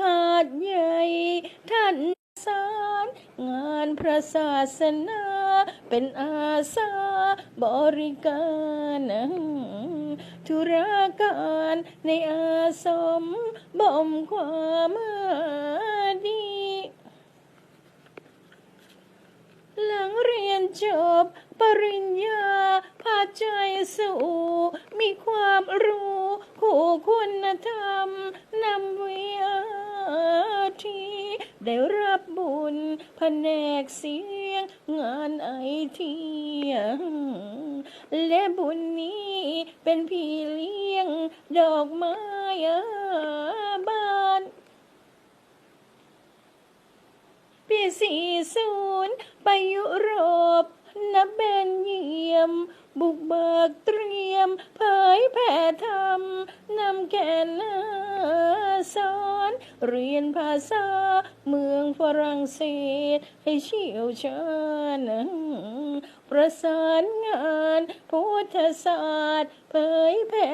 ขาดใหญ่ ท่านสารงานพระศาสนา เป็นอาสาบริการธุราการในอาสมบ่มความดี หลังเรียนจบปริญญา พาใจสู่ มีความรู้ คู่คุณธรรมนำวิ ได้รับบุญแผนกเสียงงานไอทีและบุญนี้เป็นพี่เลี้ยง ดอกไม้บ้านปีสี่ศูนย์ไปยุโรปนับเบนเยี่ยม บุกเบิกเตรียม เผยแผ่ธรร เรียนภาษาเมืองฝรั่งเศส ให้เชี่ยวชาญประสานงาน พุทธศาสตร์เผยแผ่